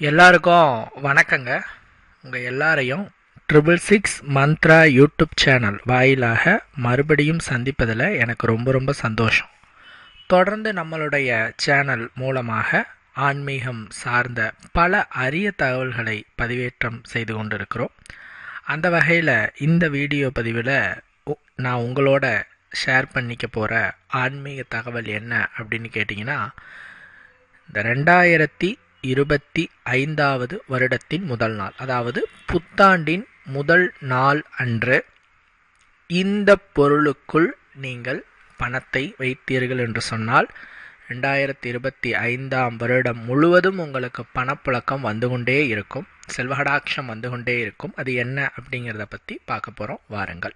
எல்லாருக்கும் வணக்கங்க. உங்கள் எல்லாரையும் triple six Mantra YouTube channel வாயிலாக மறுபடியும் சந்திப்பதில் எனக்கு ரொம்ப ரொம்ப சந்தோஷம். தொடர்ந்து நம்மளுடைய சேனல் மூலமாக ஆன்மீகம் சார்ந்த பல அரிய தகவல்களை பதிவேற்றம் செய்து கொண்டிருக்கிறோம். அந்த வகையில் இந்த வீடியோ பதிவில் உ- நான் உங்களோட ஷேர் பண்ணிக்க போகிற ஆன்மீக தகவல் என்ன அப்படின்னு கேட்டிங்கன்னா இந்த ரெண்டாயிரத்தி இருபத்தி ஐந்தாவது வருடத்தின் முதல் நாள். அதாவது புத்தாண்டின் முதல் நாள் அன்று இந்த பொருளுக்குள் நீங்கள் பணத்தை வைத்தீர்கள் என்று சொன்னால் ரெண்டாயிரத்தி இருபத்தி ஐந்தாம் வருடம் முழுவதும் உங்களுக்கு பணப்புழக்கம் வந்து கொண்டே இருக்கும் செல்வகடாட்சம் வந்து கொண்டே இருக்கும். அது என்ன அப்படிங்கிறத பற்றி பார்க்க போகிறோம் வாருங்கள்.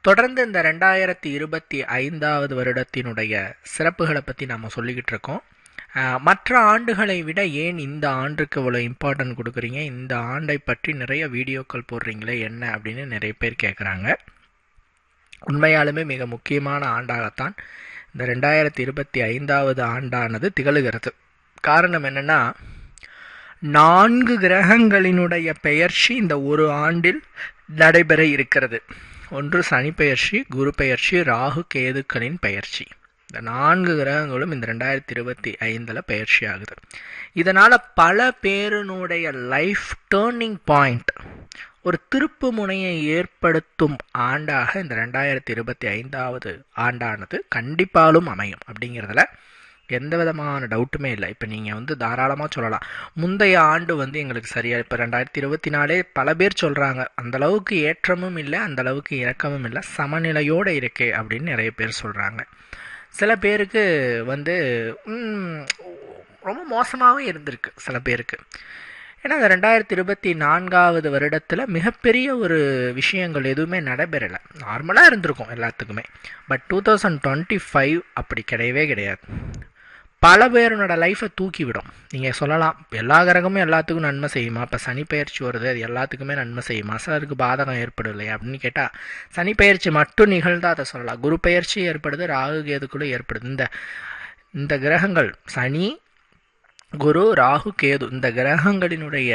தொடர்ந்து இந்த ரெண்டாயிரத்தி இருபத்தி ஐந்தாவது வருடத்தினுடைய சிறப்புகளை பற்றி நாம் சொல்லிக்கிட்டு இருக்கோம். மற்ற ஆண்டுகளை விட ஏன் இந்த ஆண்டுக்கு இவ்வளோ இம்பார்ட்டன்ட் கொடுக்குறீங்க? இந்த ஆண்டை பற்றி நிறைய வீடியோக்கள் போடுறீங்களே என்ன அப்படின்னு நிறைய பேர் கேட்குறாங்க உண்மையாலுமே மிக முக்கியமான ஆண்டாகத்தான் இந்த ரெண்டாயிரத்தி இருபத்தி ஐந்தாவது ஆண்டானது திகழுகிறது. காரணம் என்னென்னா நான்கு கிரகங்களினுடைய பெயர்ச்சி இந்த ஒரு ஆண்டில் நடைபெற இருக்கிறது. ஒன்று சனி பெயர்ச்சி குரு பெயர்ச்சி ராகு கேதுக்களின் பெயர்ச்சி. இந்த நான்கு கிரகங்களும் இந்த ரெண்டாயிரத்தி இருபத்தி ஐந்தில் பெயர்ச்சி ஆகுது இதனால் பல பேருனுடைய லைஃப் டேர்னிங் பாயிண்ட் ஒரு திருப்பு முனையை ஏற்படுத்தும் ஆண்டாக இந்த ரெண்டாயிரத்தி இருபத்தி ஐந்தாவது ஆண்டானது கண்டிப்பாலும் அமையும் அப்படிங்கிறதுல எந்த விதமான டவுட்டுமே இல்லை. இப்போ நீங்கள் வந்து தாராளமாக சொல்லலாம். முந்தைய ஆண்டு வந்து எங்களுக்கு சரியாக இப்போ ரெண்டாயிரத்தி இருபத்தி நாலே பல பேர் சொல்கிறாங்க அந்த அளவுக்கு ஏற்றமும் இல்லை அந்தளவுக்கு இறக்கமும் இல்லை சமநிலையோடு இருக்கே அப்படின்னு நிறைய பேர் சொல்கிறாங்க சில பேருக்கு வந்து ரொம்ப மோசமாகவே இருந்திருக்கு சில பேருக்கு. ஏன்னா அந்த ரெண்டாயிரத்தி இருபத்தி நான்காவது வருடத்தில் மிகப்பெரிய ஒரு விஷயங்கள் எதுவுமே நடைபெறலை. நார்மலாக இருந்திருக்கும் எல்லாத்துக்குமே. But two thousand twenty five அப்படி கிடையவே கிடையாது. பல பேரோட லைஃப்பை தூக்கிவிடும். நீங்கள் சொல்லலாம் எல்லா கிரகமும் எல்லாத்துக்கும் நன்மை செய்யுமா? இப்போ சனி பயிற்சி வருது அது எல்லாத்துக்குமே நன்மை செய்யுமா? சிலருக்கு பாதகம் ஏற்படும் இல்லையா அப்படின்னு கேட்டால் சனி பயிற்சி மட்டும் நிகழ்ந்தால் அதை சொல்லலாம். குரு பெயர்ச்சி ஏற்படுது ராகு கேதுக்குள்ளே ஏற்படுது. இந்த இந்த கிரகங்கள் சனி குரு ராகு கேது இந்த கிரகங்களினுடைய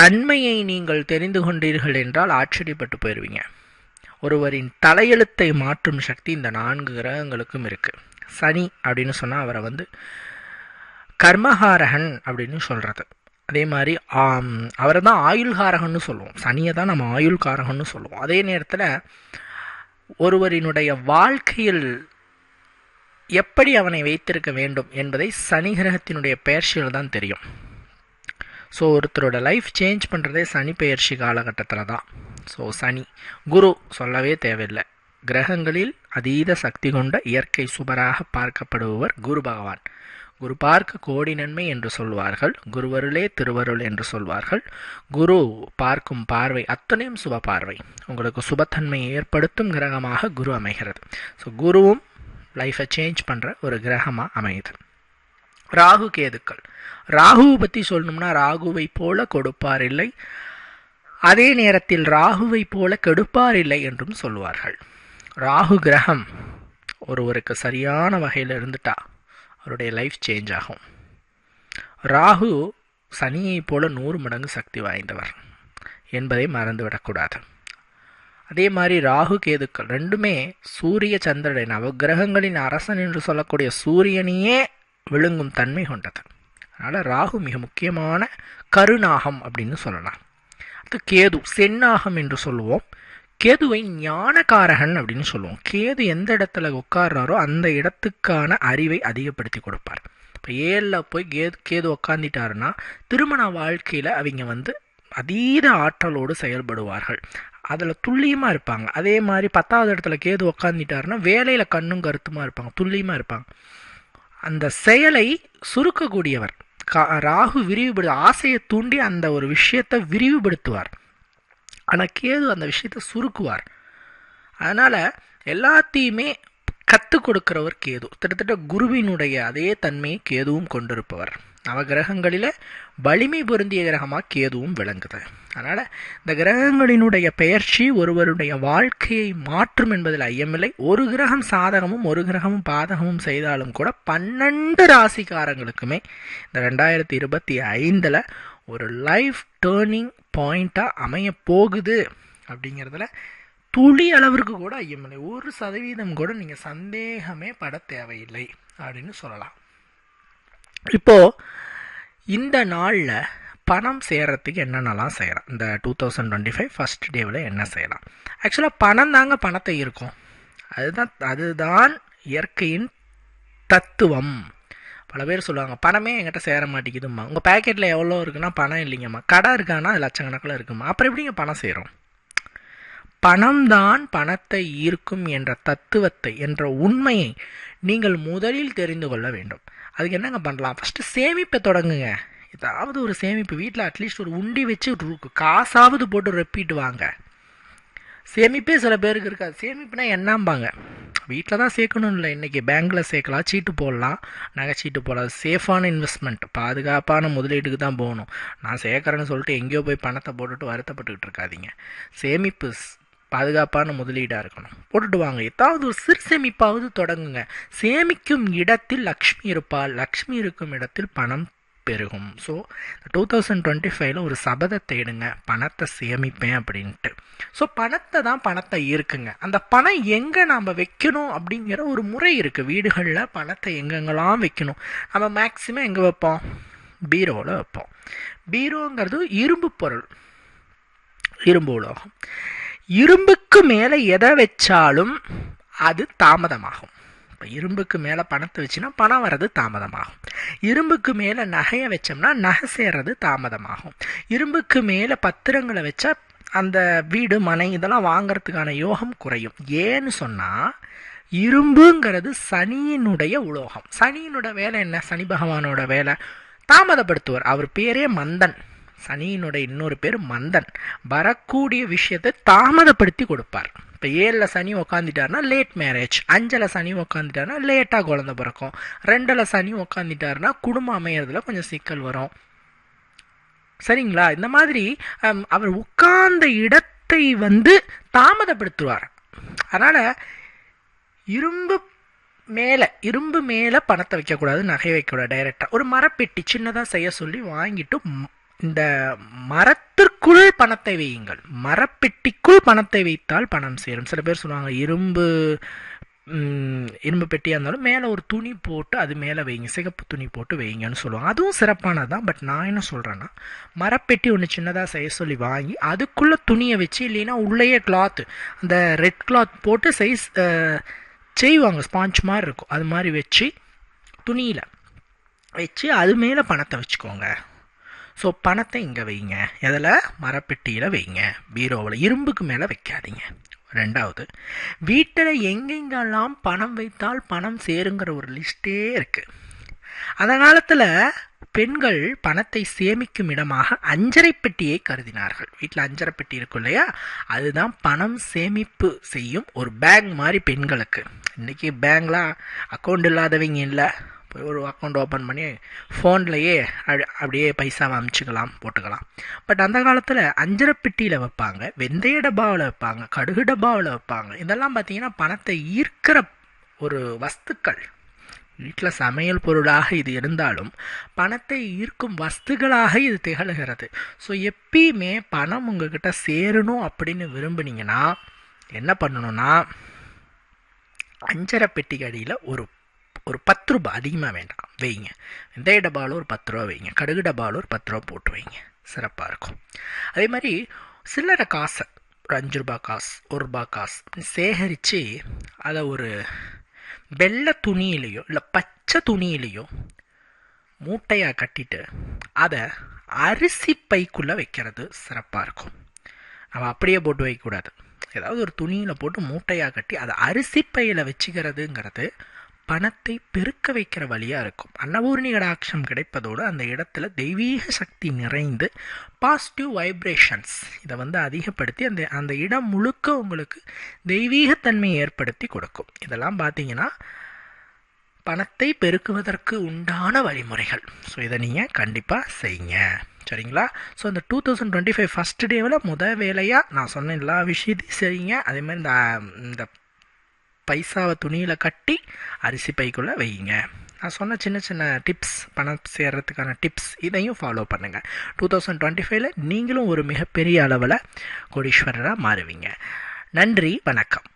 தன்மையை நீங்கள் தெரிந்து கொண்டீர்கள் என்றால் ஆச்சரியப்பட்டு போயிடுவீங்க ஒருவரின் தலையெழுத்தை மாற்றும் சக்தி இந்த நான்கு கிரகங்களுக்கும் இருக்குது சனி அப்படின்னு சொன்னால் அவரை வந்து கர்மஹாரகன் அப்படின்னு சொல்கிறது அதே மாதிரி அவரை தான் ஆயுள்காரகன்னு சொல்லுவோம். சனியை தான் நம்ம ஆயுள்காரகன்னு சொல்லுவோம். அதே நேரத்தில் ஒருவரினுடைய வாழ்க்கையில் எப்படி அவனை வைத்திருக்க வேண்டும் என்பதை சனி கிரகத்தினுடைய பெயர்ச்சியில் தான் தெரியும். ஸோ ஒருத்தரோட லைஃப் சேஞ்ச் பண்ணுறதே சனி பெயர்ச்சி காலகட்டத்தில் தான். ஸோ சனி குரு சொல்லவே தேவையில்லை. கிரகங்களில் அதீத சக்தி கொண்ட இயற்கை சுபராக பார்க்கப்படுபவர் குரு பகவான். குரு பார்க்க கோடி நன்மை என்று சொல்வார்கள் குருவருளே திருவருள் என்று சொல்வார்கள். குரு பார்க்கும் பார்வை அத்தனையும் சுப பார்வை. உங்களுக்கு சுபத்தன்மையை ஏற்படுத்தும் கிரகமாக குரு அமைகிறது. ஸோ குருவும் லைஃப்பை சேஞ்ச் பண்ணுற ஒரு கிரகமாக அமையுது. ராகு கேதுக்கள். ராகுவை பற்றி சொல்லணும்னா ராகுவை போல கொடுப்பார் இல்லை. அதே நேரத்தில் ராகுவை போல கெடுப்பார் இல்லை என்றும் சொல்வார்கள். ராகு கிரகம் ஒருவருக்கு சரியான வகையில் இருந்துட்டா அவருடைய லைஃப் சேஞ்ச் ஆகும். ராகு சனியைப் போல நூறு மடங்கு சக்தி வாய்ந்தவர் என்பதை மறந்துவிடக்கூடாது அதே மாதிரி ராகு கேதுக்கள் ரெண்டுமே சூரிய சந்திரன் நவகிரகங்களின் அரசன் என்று சொல்லக்கூடிய சூரியனையே விழுங்கும் தன்மை கொண்டது. அதனால் ராகு மிக முக்கியமான கருநாகம் அப்படின்னு சொல்லலாம். அது கேது செந்நாகம் என்று சொல்லுவோம். கேதுவை ஞானகாரகன் அப்படின்னு சொல்லுவோம். கேது எந்த இடத்துல உட்கார்றாரோ அந்த இடத்துக்கான அறிவை அதிகப்படுத்தி கொடுப்பார். இப்போ ஏழில் போய் கேது கேது உக்காந்துட்டாருன்னா திருமண வாழ்க்கையில் அவங்க வந்து அதீத ஆற்றலோடு செயல்படுவார்கள். அதில் துல்லியமாக இருப்பாங்க. அதே மாதிரி பத்தாவது இடத்துல கேது உக்காந்துட்டாருன்னா வேலையில் கண்ணும் கருத்துமாக இருப்பாங்க. துல்லியமாக இருப்பாங்க. அந்த செயலை சுருக்கக்கூடியவர். கா ராகு விரிவுபடு ஆசையை தூண்டி அந்த ஒரு விஷயத்தை விரிவுபடுத்துவார். ஆனால் கேது அந்த விஷயத்தை சுருக்குவார். அதனால் எல்லாத்தையுமே கற்றுக் கொடுக்குறவர் கேது. கிட்டத்தட்ட குருவினுடைய அதே தன்மையை கேதுவும் கொண்டிருப்பவர். நவகிரகங்களில் வலிமை பொருந்திய கிரகமாக கேதுவும் விளங்குது. அதனால் இந்த கிரகங்களினுடைய பெயர்ச்சி ஒருவருடைய வாழ்க்கையை மாற்றும் என்பதில் ஐயமில்லை. ஒரு கிரகம் சாதகமும் ஒரு கிரகமும் பாதகமும் செய்தாலும் கூட பன்னெண்டு ராசிக்காரங்களுக்குமே இந்த ரெண்டாயிரத்தி இருபத்தி ஐந்தில் ஒரு லைஃப் டேர்னிங் பாயிண்ட்டாக அமைய போகுது அப்படிங்கிறதுல துளி அளவிற்கு கூட ஐயமில்லை ஒரு சதவீதம் கூட நீங்கள் சந்தேகமே பட தேவையில்லை அப்படின்னு சொல்லலாம். இப்போது இந்த நாளில் பணம் செய்கிறதுக்கு என்னென்னலாம் செய்கிறோம் இந்த two thousand twenty five first டேவில் என்ன செய்யலாம்? ஆக்சுவலாக பணம் தாங்க பணத்தை இருக்கும் அதுதான் அதுதான் இயற்கையின் தத்துவம். பல பேர் சொல்லுவாங்க பணமே என்கிட்ட சேர மாட்டேங்குதும்மா. உங்கள் பேக்கெட்டில் எவ்வளோ இருக்குன்னா பணம் இல்லைங்கம்மா. கடை இருக்கான்னா அது லட்சக்கணக்கில் இருக்குமா அப்புறம் எப்படிங்க பணம் செய்கிறோம் பணம்தான் பணத்தை ஈர்க்கும் என்ற தத்துவத்தை என்ற உண்மையை நீங்கள் முதலில் தெரிந்து கொள்ள வேண்டும். அதுக்கு என்னங்க பண்ணலாம்? ஃபஸ்ட்டு சேமிப்பை தொடங்குங்க. ஏதாவது ஒரு சேமிப்பு வீட்டில் அட்லீஸ்ட் ஒரு உண்டி வச்சு காசாவது போட்டு ரெப்பிட்டு வாங்க. சேமிப்பே சில பேருக்கு இருக்காது. சேமிப்புனா என்னம்பாங்க? வீட்டில் தான் சேர்க்கணும் இல்லை. இன்றைக்கி பேங்க்கில் சேர்க்கலாம் சீட்டு போடலாம். நகை சீட்டு போடலாம். சேஃபான இன்வெஸ்ட்மெண்ட் பாதுகாப்பான முதலீட்டுக்கு தான் போகணும். நான் சேர்க்குறேன்னு சொல்லிட்டு எங்கேயோ போய் பணத்தை போட்டுட்டு வருத்தப்பட்டுக்கிட்டு இருக்காதிங்க. சேமிப்பு பாதுகாப்பான முதலீடாக இருக்கணும். போட்டுட்டு வாங்க. ஏதாவது ஒரு சிறு சேமிப்பாவது தொடங்குங்க. சேமிக்கும் இடத்தில் லக்ஷ்மி இருப்பாள். லக்ஷ்மி இருக்கும் இடத்தில் பணம் பெருகும். ஸோ டூ தௌசண்ட் டுவெண்ட்டி ஃபைவ்ல ஒரு சபதத்தை எடுங்க. பணத்தை சேமிப்பேன் அப்படின்ட்டு. ஸோ பணத்தை தான் பணத்தை இருக்குங்க அந்த பணம் எங்கே நாம் வைக்கணும் அப்படிங்கிற ஒரு முறை இருக்குது வீடுகளில் பணத்தை எங்கெங்கெல்லாம் வைக்கணும்? நம்ம மேக்சிமம் எங்கே வைப்போம்? பீரோவில் வைப்போம். பீரோங்கிறது இரும்பு பொருள். இரும்பு உலோகம். இரும்புக்கு மேலே எதை வச்சாலும் அது தாமதமாகும். இரும்புக்கு மேலே பணத்தை வச்சுன்னா பணம் வர்றது தாமதமாகும். இரும்புக்கு மேலே நகையை வச்சோம்னா நகை சேர்றது தாமதமாகும். இரும்புக்கு மேலே பத்திரங்களை வச்சா அந்த வீடு மனை இதெல்லாம் வாங்கிறதுக்கான யோகம் குறையும். ஏன்னு சொன்னால் இரும்புங்கிறது சனியினுடைய உலோகம். சனியினோட வேலை என்ன? சனி பகவானோட வேலை. தாமதப்படுத்துவார். அவர் பேரே மந்தன். சனியினுடைய இன்னொரு பேர் மந்தன். வரக்கூடிய விஷயத்தை தாமதப்படுத்தி கொடுப்பார். இப்போ ஏழில் சனி உக்காந்துட்டார்னா லேட் மேரேஜ் அஞ்சில் சனி உக்காந்துட்டார்னா லேட்டாக குழந்த பிறக்கும். ரெண்டில் சனி உக்காந்துட்டார்னா குடும்பம் அமையிறதுல கொஞ்சம் சிக்கல் வரும். சரிங்களா? இந்த மாதிரி அவர் உட்கார்ந்த இடத்தை வந்து தாமதப்படுத்துவார். அதனால் இரும்பு மேலே இரும்பு மேலே பணத்தை வைக்கக்கூடாது நகை வைக்கக்கூடாது டைரெக்டாக ஒரு மரப்பெட்டி சின்னதாக செய்ய சொல்லி வாங்கிட்டு இந்த மரத்திற்குள் பணத்தை வையுங்கள். மரப்பெட்டிக்குள் பணத்தை வைத்தால் பணம் சேரும். சில பேர் சொல்லுவாங்க இரும்பு இரும்பு பெட்டியாக இருந்தாலும் மேலே ஒரு துணி போட்டு அது மேலே வைங்க. சிகப்பு துணி போட்டு வைங்கன்னு சொல்லுவாங்க. அதுவும் சிறப்பானது தான் பட் நான் என்ன சொல்கிறேன்னா மரப்பெட்டி ஒன்று சின்னதாக செய்ய சொல்லி வாங்கி அதுக்குள்ளே துணியை வச்சு இல்லைன்னா உள்ளேயே கிளாத்து அந்த ரெட் கிளாத் போட்டு சைஸ் செய்வாங்க. ஸ்பாஞ்ச் மாதிரி இருக்கும். அது மாதிரி வச்சு துணியில் வச்சு அது மேலே பணத்தை வச்சுக்கோங்க. ஸோ பணத்தை இங்கே வைங்க. எதில்? மரப்பெட்டியில் வைங்க. பீரோவில். இரும்புக்கு மேலே வைக்காதீங்க. ரெண்டாவது வீட்டில் எங்கெங்கெல்லாம் பணம் வைத்தால் பணம் சேருங்கிற ஒரு லிஸ்ட்டே இருக்குது அந்த காலத்தில் பெண்கள் பணத்தை சேமிக்கும் இடமாக அஞ்சரை பெட்டியை கருதினார்கள். வீட்டில் அஞ்சரை பெட்டி இருக்கும் இல்லையா? அதுதான் பணம் சேமிப்பு செய்யும் ஒரு பேங்க் மாதிரி பெண்களுக்கு. இன்றைக்கி பேங்க்லாம் அக்கௌண்ட் இல்லாதவங்க இல்லை. ஒரு அக்கௌண்ட் ஓப்பன் பண்ணி ஃபோன்லேயே அப்படியே பைசாவை அமுச்சிக்கலாம் போட்டுக்கலாம். பட் அந்த காலத்தில் அஞ்சரை பெட்டியில் வைப்பாங்க வெந்தய டப்பாவில் வைப்பாங்க கடுகு டப்பாவில் வைப்பாங்க. இதெல்லாம் பார்த்தீங்கன்னா பணத்தை ஈர்க்கிற ஒரு வஸ்துக்கள். வீட்டில் சமையல் பொருளாக இது இருந்தாலும் பணத்தை ஈர்க்கும் வஸ்துகளாக இது திகழ்கிறது. ஸோ எப்பயுமே பணம் உங்ககிட்ட சேரணும் அப்படின்னு விரும்புனீங்கன்னா என்ன பண்ணணும்னா அஞ்சரை பெட்டிக்கு அடியில் ஒரு ஒரு பத்து ரூபா அதிகமாக வேண்டாம். வைங்க. வெந்தய டப்பாவில் ஒரு பத்து ரூபா வைங்க. கடுகு டப்பாவில் ஒரு பத்து ரூபா போட்டு வைங்க. சிறப்பாக இருக்கும். அதே மாதிரி சில்லறை காசை ஒரு அஞ்சு ரூபா காசு ஒரு ரூபா காசு சேகரித்து அதை ஒரு வெள்ளை துணியிலையோ இல்லை பச்சை துணியிலையோ மூட்டையாக கட்டிட்டு அதை அரிசி பைக்குள்ளே வைக்கிறது சிறப்பாக இருக்கும். நம்ம அப்படியே போட்டு வைக்கக்கூடாது. ஏதாவது ஒரு துணியில் போட்டு மூட்டையாக கட்டி அதை அரிசி பையில் வச்சுக்கிறதுங்கிறது பணத்தை பெருக்க வைக்கிற வழியாக இருக்கும். அன்னபூர்ணி கடாட்சம் கிடைப்பதோடு அந்த இடத்துல தெய்வீக சக்தி நிறைந்து பாசிட்டிவ் வைப்ரேஷன்ஸ் இதை வந்து அதிகப்படுத்தி அந்த அந்த இடம் முழுக்க உங்களுக்கு தெய்வீகத்தன்மையை ஏற்படுத்தி கொடுக்கும். இதெல்லாம் பார்த்தீங்கன்னா பணத்தை பெருக்குவதற்கு உண்டான வழிமுறைகள். ஸோ இதை நீங்கள் கண்டிப்பாக செய்யுங்க. சரிங்களா? ஸோ இந்த two thousand twenty five first டேவில் முத வேலையாக நான் சொன்ன எல்லா விஷயத்தையும் செய்யுங்க. அதே மாதிரி இந்த இந்த பைசாவை துணியில் கட்டி அரிசி பைக்குள்ளே வையுங்க. நான் சொன்ன சின்ன சின்ன டிப்ஸ் பணம் சேர்கிறதுக்கான டிப்ஸ் இதையும் ஃபாலோ பண்ணுங்கள் டூ தௌசண்ட் டுவெண்ட்டி ஃபைவ்ல நீங்களும் ஒரு மிகப்பெரிய அளவில் கோடீஸ்வரராக மாறுவீங்க. நன்றி வணக்கம்.